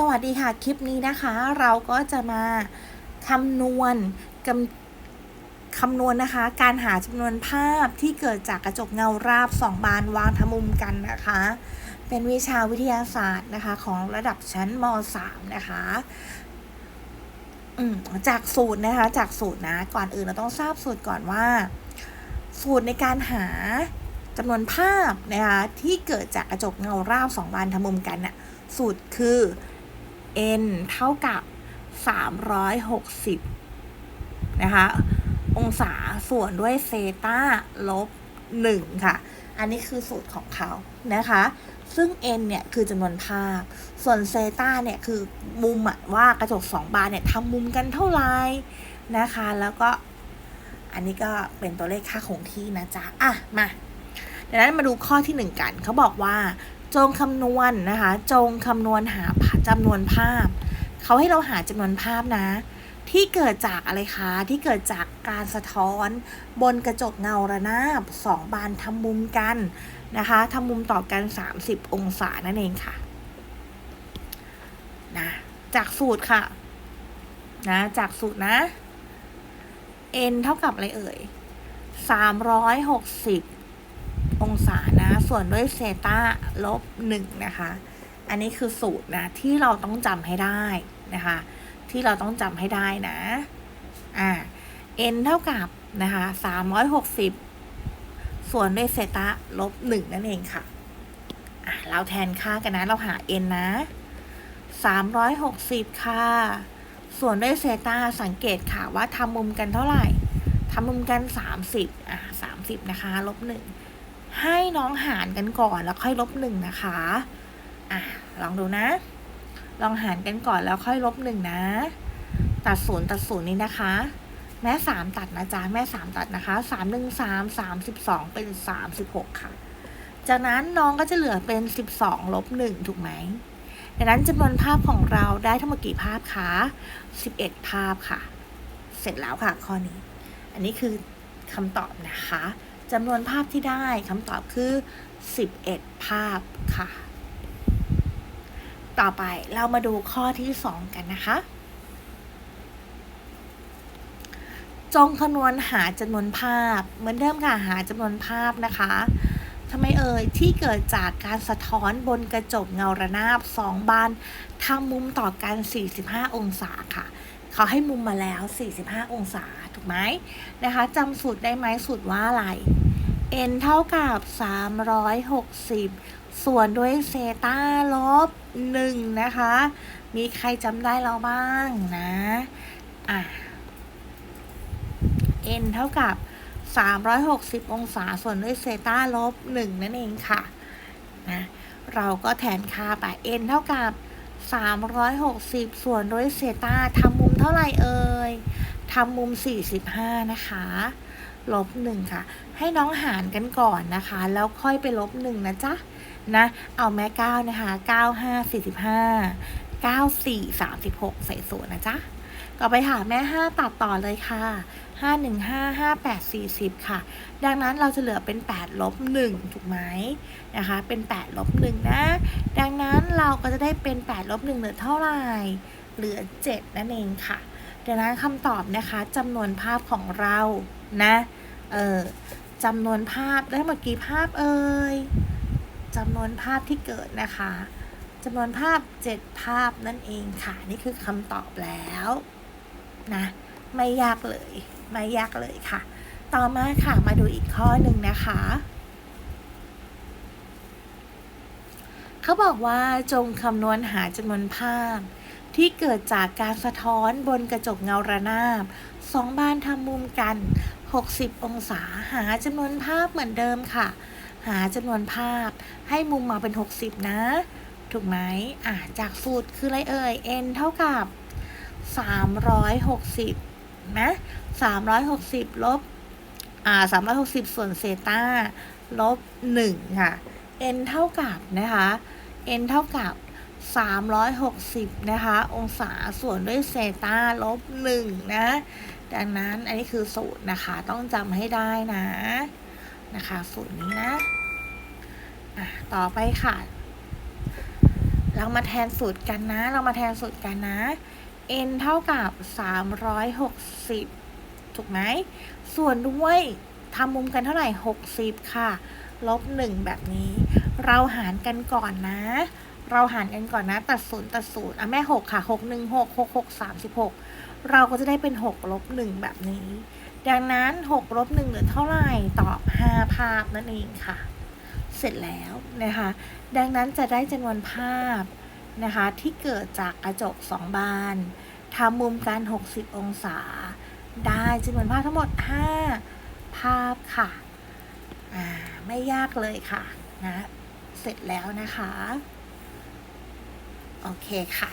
สวัสดีค่ะ คลิปนี้นะคะ เราก็จะมาคำนวณกำคำนวณนะคะ การหาจำนวนภาพที่เกิดจากกระจกเงาราบสองบานวางทำมุมกันนะคะ เป็นวิชาวิทยาศาสตร์นะคะของระดับชั้นม .3 นะคะจากสูตรนะคะ จากสูตรนะ ก่อนอื่นเราต้องทราบสูตรก่อนว่า สูตรในการหาจำนวนภาพนะคะที่เกิดจากกระจกเงาราบสองบานทำมุมกันน่ะสูตรคือ n เท่ากับ 360 นะคะ องศาส่วนด้วยเซตาลบ 1 ค่ะ อันนี้คือสูตรของเขานะคะ ซึ่ง n เนี่ย คือจำนวนภาพ ส่วนเซตาเนี่ย คือมุมอะว่ากระจก 2 บานเนี่ยทำมุมกันเท่าไหร่นะคะ แล้วก็อันนี้ก็เป็นตัวเลขค่าคงที่นะจ๊ะ อะ มาดังนั้นมาดูข้อที่ 1 กัน เขาบอกว่า จงคำนวณนนะคะ จงคำนวณหาจำนวนภาพ เขาให้เราหาจำนวนภาพนะ ที่เกิดจากอะไรคะ ที่เกิดจากการสะท้อน บนกระจกเงาระนาบสองบานทำมุมกันนะคะทำมุมต่อกัน 30 องศานั่นเองค่ะนะจากสูตรค่ะนะจากสูตรนะ n เท่ากับอะไรเอ่ย360 องศาน ส่วนด้วยเซตาลบ1นะคะ อันนี้คือสูตรนะที่เราต้องจำให้ได้นะคะ ที่เราต้องจำให้ได้นะ อ่า n เท่ากับนะคะ360ส่วนด้วยเซตาลบ1นั่นเองค่ะ อะ เราแทนค่ากันนะ เราหา n นะ360ค่ะ ส่วนด้วยเซตาสังเกตค่ะว่าทำมุมกันเท่าไหร่ทำมุมกัน30อะ30นะคะ ลบ1 ให้น้องหารกันก่อนแล้วค่อยลบ1นะคะอะลองดูนะ ลองหารกันก่อนแล้วค่อยลบ1นะ ตัดศูนย์ตัดศูนย์นี้นะคะ แม่สามตัดนะจ๊ะแม่สามตัดนะคะสามหนึ่งสามสามสิบสองเป็นสามสิบหกค่ะ จากนั้นน้องก็จะเหลือเป็นสิบสองลบหนึ่งถูกไหมดังนั้นจำนวนภาพของเราได้ทั้งหมดกี่ภาพคะสิบเอ็ดภาพค่ะ เสร็จแล้วค่ะข้อนี้ อันนี้คือคำตอบนะคะ จำนวนภาพที่ได้คำตอบคือสิบเอ็ดภาพค่ะ ต่อไปเรามาดูข้อที่สองกันนะคะ จงคำนวณหาจำนวนภาพ เหมือนเดิมค่ะหาจำนวนภาพนะคะทำไมเอ่ยที่เกิดจากการสะท้อนบนกระจกเงาระนาบสองบานทำมุมต่อกัน 45 องศาค่ะ เขาให้มุมมาแล้ว 45 องศาถูกไหมนะคะจำสูตรได้ไหมสูตรว่าอะไร n เท่ากับ 360 ส่วนด้วยเซตาลบ1นะคะ มีใครจำได้เราบ้างนะอะ n เท่ากับ 360 องศาส่วนด้วยเซตาลบ1นั่นเองค่ะนะเราก็แทนค่าไป n เท่ากับ 360 ส่วนด้วยเซตาทำมุมเท่าไหร่เอ่ยทำมุม 45 นะคะลบ1ค่ะ ให้น้องหารกันก่อนนะคะ แล้วค่อยไปลบ1นะจ๊ะนะ เอาแม่9นะคะ 9 5 45 9 4 36 ใส่ส่วนนะจ๊ะ ต่อไปหาแม่ 5 ตัดต่อเลยค่ะ 5 1 5 5 8 40 ค่ะ ดังนั้นเราจะเหลือเป็น 8 ลบ 1 ถูกไหมนะคะ เป็น 8 ลบ 1 นะ ดังนั้นเราก็จะได้เป็น 8 ลบ 1 เหลือเท่าไหร่ เหลือ 7 นั่นเองค่ะ ดังนั้นคำตอบนะคะจำนวนภาพของเรานะ เออจำนวนภาพได้เมื่อกี้ภาพเอ่ยจำนวนภาพที่เกิดนะคะจำนวนภาพ 7 ภาพนั่นเองค่ะ นี่คือคำตอบแล้ว นะ ไม่ยากเลย ไม่ยากเลยค่ะ ต่อมาค่ะมาดูอีกข้อหนึ่งนะคะเขาบอกว่าจงคำนวณหาจำนวนภาพ ที่เกิดจากการสะท้อนบนกระจกเงาระนาบสองบานทำมุมกัน 60 องศาหาจำนวนภาพเหมือนเดิมค่ะ หาจำนวนภาพให้มุมมาเป็น 60 นะ ถูกไหมอะจากสูตรคืออะไรเอ่ย n เท่ากับ 360นะ360 ลบอ่า360 ส่วนเซตาลบ 1 ค่ะ n เท่ากับนะคะ n เท่ากับ 360 นะคะ องศาส่วนด้วยเซตาลบ 1 นะ ดังนั้นอันนี้คือสูตรนะคะ ต้องจำให้ได้นะ นะคะ สูตรนี้นะะต่อไปค่ะ เรามาแทนสูตรกันนะ เรามาแทนสูตรกันนะ n เท่ากับ 360 ถูกไหม ส่วนด้วยทำมุมกันเท่าไหร่ 60 ค่ะ ลบ 1 แบบนี้ เราหารกันก่อนนะ เราหารกันก่อนนะ ตัดศูนย์ตัดศูนย์อะแม่ 6 ค่ะ 6 1 6 6 6 36 เราก็จะได้เป็น 6 ลบ 1 แบบนี้ ดังนั้น 6 ลบ 1 เหลือเท่าไหร่ ตอบ 5 ภาพนั่นเองค่ะ เสร็จแล้วนะคะ ดังนั้นจะได้จำนวนภาพ นะคะที่เกิดจากกระจก2บานทำมุมกัน 60 องศา ได้จำนวนภาพทั้งหมด 5 ภาพค่ะไม่ยากเลยค่ะนะ เสร็จแล้วนะคะ โอเคค่ะ